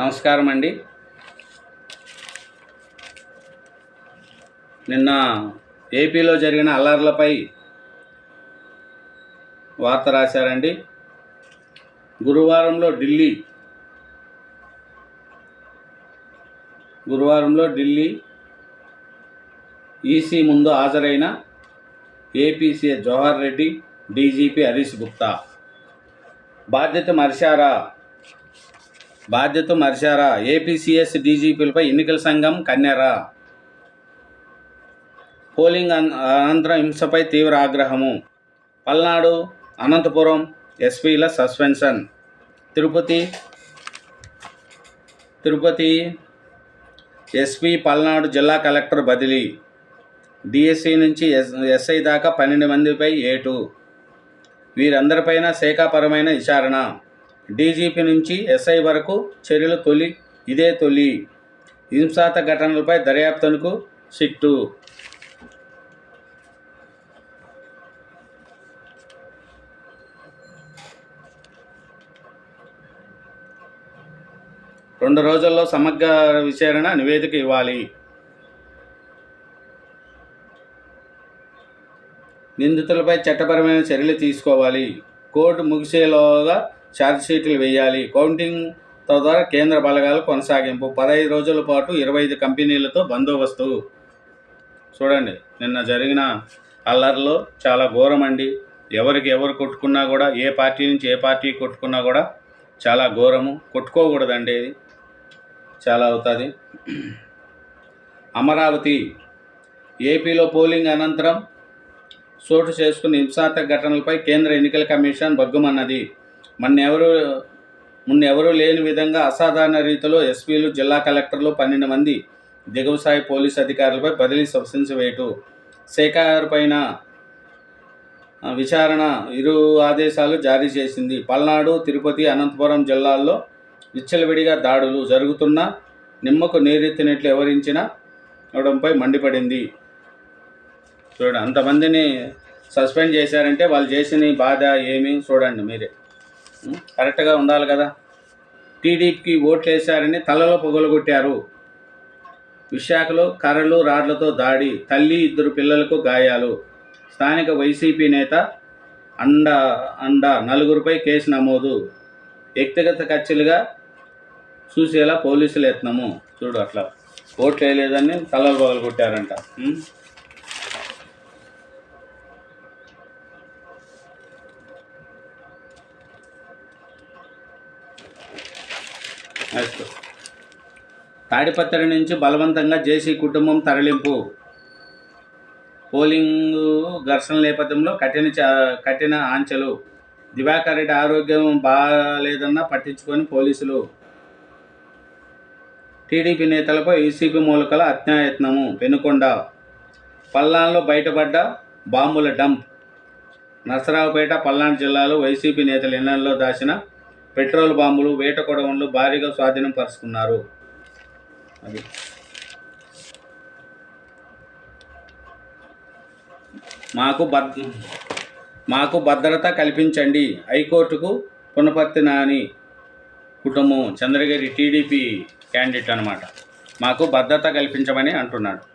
నమస్కారం అండి. నిన్న ఏపీలో జరిగిన అల్లర్లపై వార్త రాశారండి. గురువారంలో ఢిల్లీ గురువారంలో ఢిల్లీ ఈసీ ముందు హాజరైన ఏపీసీ జవహర్ రెడ్డి డీజీపీ హరీష్ గుప్తా. బాధ్యత మరిశారా? బాధ్యత మరిచారా ఏపీసీఎస్ డీజీపీలపై ఎన్నికల సంఘం కన్నెరా. పోలింగ్ అనంతరం హింసపై తీవ్ర ఆగ్రహము. పల్నాడు అనంతపురం ఎస్పీల సస్పెన్షన్. తిరుపతి తిరుపతి ఎస్పీ పల్నాడు జిల్లా కలెక్టర్ బదిలీ. డిఎస్సి నుంచి ఎస్ ఎస్ఐ దాకా పన్నెండు మందిపై ఏటు. వీరందరిపైన శాఖాపరమైన విచారణ. డీజీపీ నుంచి ఎస్ఐ వరకు చర్యలు తొలి ఇదే తొలి. హింసాత ఘటనలపై దర్యాప్తునకు సిట్టు. రెండు రోజుల్లో సమగ్ర విచారణ నివేదిక ఇవ్వాలి. నిందితులపై చట్టపరమైన చర్యలు తీసుకోవాలి. కోర్టు ముగిసేలోగా ఛార్జ్షీట్లు వేయాలి. కౌంటింగ్ తద్వారా కేంద్ర బలగాలు కొనసాగింపు. పదహైదు రోజుల పాటు ఇరవై ఐదు కంపెనీలతో బందోబస్తు. చూడండి నిన్న జరిగిన అల్లర్లో చాలా ఘోరం అండి. ఎవరికి ఎవరు కొట్టుకున్నా కూడా ఏ పార్టీ నుంచి ఏ పార్టీ కొట్టుకున్నా కూడా చాలా ఘోరము. కొట్టుకోకూడదండి ఇది. చాలా అవుతుంది. అమరావతి ఏపీలో పోలింగ్ అనంతరం చోటు చేసుకున్న హింసాత్మక ఘటనలపై కేంద్ర ఎన్నికల కమిషన్ బగ్గుమన్నది. మొన్నెవరు మున్నెవరూ లేని విధంగా అసాధారణ రీతిలో ఎస్పీలు జిల్లా కలెక్టర్లు పన్నెండు మంది దిగువ స్థాయి పోలీసు అధికారులపై బదిలీ సబ్సెన్స్ వేటు శేఖర్ పైన విచారణ ఇరు ఆదేశాలు జారీ చేసింది. పల్నాడు తిరుపతి అనంతపురం జిల్లాల్లో విచ్చలవిడిగా దాడులు జరుగుతున్న నిమ్మకు నీరెత్తినట్లు వివరించిన అవడంపై మండిపడింది. చూడండి అంతమందిని సస్పెండ్ చేశారంటే వాళ్ళు చేసిన బాధ ఏమి? చూడండి మీరే. కరెక్ట్గా ఉండాలి కదా. టీడీపీకి ఓట్లు వేశారని తలలో పొగలగొట్టారు. విశాఖలో కర్రలు రాడ్లతో దాడి తల్లి ఇద్దరు పిల్లలకు గాయాలు. స్థానిక వైసీపీ నేత అండ అండ నలుగురిపై కేసు నమోదు. వ్యక్తిగత ఖర్చులుగా చూసేలా పోలీసులు యత్నము. చూడు అట్లా. ఓట్లు వేయలేదని తలలు పగలగొట్టారంట. ఉం? నెక్స్ట్ తాడిపత్రి నుంచి బలవంతంగా జేసీ కుటుంబం తరలింపు. పోలింగ్ ఘర్షణ నేపథ్యంలో కఠిన చ- కఠిన ఆంక్షలు. దివాకర్ రెడ్డి ఆరోగ్యం బాగాలేదన్న పట్టించుకొని పోలీసులు. టీడీపీ నేతలపై ఈసీపీ మూలకల అత్యాయత్నము. పెనుకొండ. పల్నాడులో బయటపడ్డ బాంబుల డంప్. నరసరావుపేట పల్నాడు జిల్లాలో వైసీపీ నేతల ఇళ్ళలో దాచిన పెట్రోల్ బాంబులు వేట కొడవన్లు భారీగా స్వాధీనం పరుచుకున్నారు. అది. మాకు భద్ మాకు భద్రత కల్పించండి. హైకోర్టుకు పునపత్తి నాని కుటుంబం చంద్రగిరి టీడీపీ క్యాండిడేట్ అనమాట మాకు భద్రత కల్పించమని అంటున్నాడు.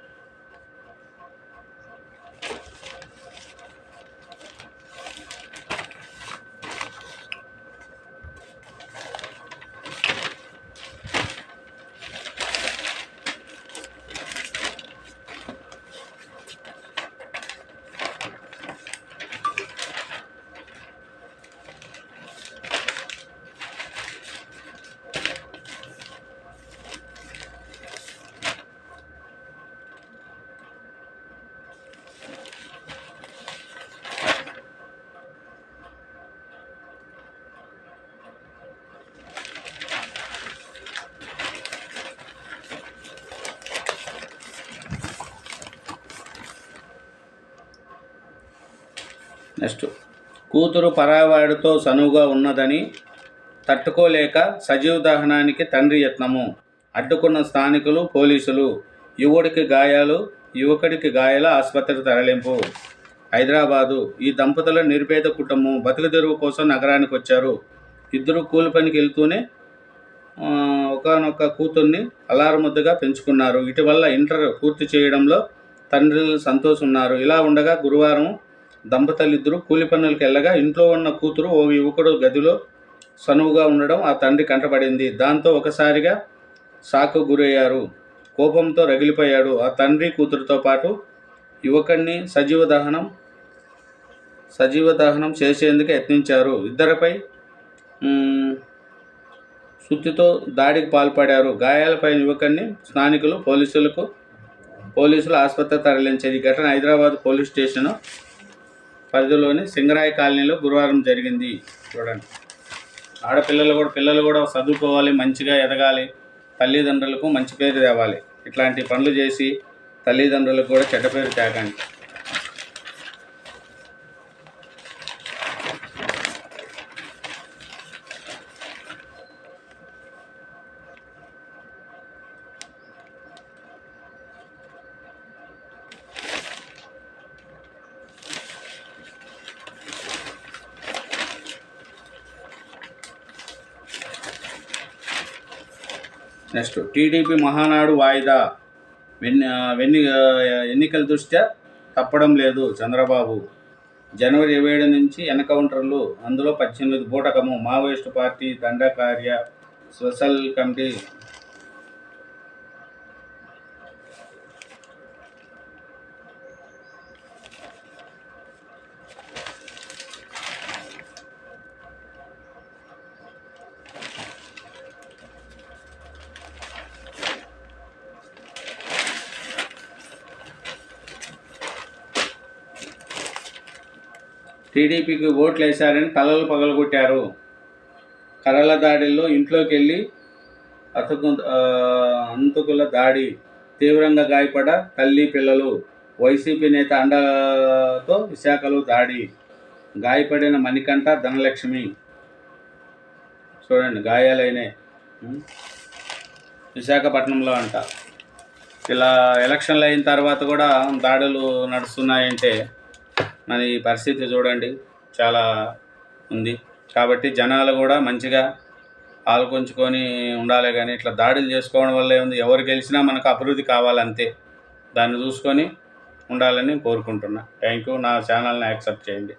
నెక్స్ట్. కూతురు పరావాడితో సనువుగా ఉన్నదని తట్టుకోలేక సజీవ దహనానికి తండ్రి యత్నము. అడ్డుకున్న స్థానికులు పోలీసులు యువడికి గాయాలు యువకుడికి గాయాల ఆసుపత్రికి తరలింపు. హైదరాబాదు. ఈ దంపతుల నిరుపేద కుటుంబం బతుకు తెరువు కోసం నగరానికి వచ్చారు. ఇద్దరు కూలి పనికి వెళ్తూనే ఒకనొక కూతుర్ని అలారముద్దుగా పెంచుకున్నారు. ఇటీవల ఇంటర్ పూర్తి చేయడంలో తండ్రులు సంతోషున్నారు. ఇలా ఉండగా గురువారం దంపతులిద్దరూ కూలి పనులకు వెళ్ళగా ఇంట్లో ఉన్న కూతురు ఓ యువకుడు గదిలో సనువుగా ఉండడం ఆ తండ్రి కంటపడింది. దాంతో ఒకసారిగా షాకు గురయ్యారు. కోపంతో రగిలిపోయాడు. ఆ తండ్రి కూతురుతో పాటు యువకుడిని సజీవ దహనం సజీవ దహనం చేసేందుకు యత్నించారు. ఇద్దరిపై సుత్తితో దాడికి పాల్పడారు. గాయాలపైన యువకుడిని స్థానికులు పోలీసులకు పోలీసులు ఆసుపత్రి తరలించారు. ఈ ఘటన హైదరాబాద్ పోలీస్ స్టేషన్ పరిధిలోని సింగరాయ కాలనీలో గురువారం జరిగింది. చూడండి. ఆడపిల్లలు కూడా పిల్లలు కూడా చదువుకోవాలి మంచిగా ఎదగాలి. తల్లిదండ్రులకు మంచి పేరు తేవాలి. ఇట్లాంటి పనులు చేసి తల్లిదండ్రులకు కూడా చెడ్డ పేరు తేకండి. నెక్స్ట్. టీడీపీ మహానాడు వాయిదా. వెన్ని వెన్ని ఎన్నికల దృష్ట్యా తప్పడం లేదు చంద్రబాబు. జనవరి ఇరవై ఏడు నుంచి ఎన్కౌంటర్లు అందులో పద్దెనిమిది బూటకము Maoist party Dandakaranya special committee టీడీపీకి ఓట్లు వేశారని తలలు పగలగొట్టారు. కర్రల దాడిల్లో ఇంట్లోకి వెళ్ళి అతకు అంతకుల దాడి తీవ్రంగా గాయపడ తల్లి పిల్లలు వైసీపీ నేత అండతో విశాఖలో దాడి. గాయపడిన మణికంఠ ధనలక్ష్మి. చూడండి గాయాలైనే విశాఖపట్నంలో అంట. ఇలా ఎలక్షన్లు అయిన తర్వాత కూడా దాడులు నడుస్తున్నాయంటే మరి ఈ పరిస్థితి చూడండి. చాలా ఉంది. కాబట్టి జనాలు కూడా మంచిగా ఆలోచించుకొని ఉండాలి కానీ ఇట్లా దాడులు చేసుకోవడం వల్ల ఏముంది ఎవరు గెలిచినా మనకు అభివృద్ధి కావాలంతే. దాన్ని చూసుకొని ఉండాలని కోరుకుంటున్నా. థ్యాంక్ యూ నా ఛానల్ని యాక్సెప్ట్ చేయండి.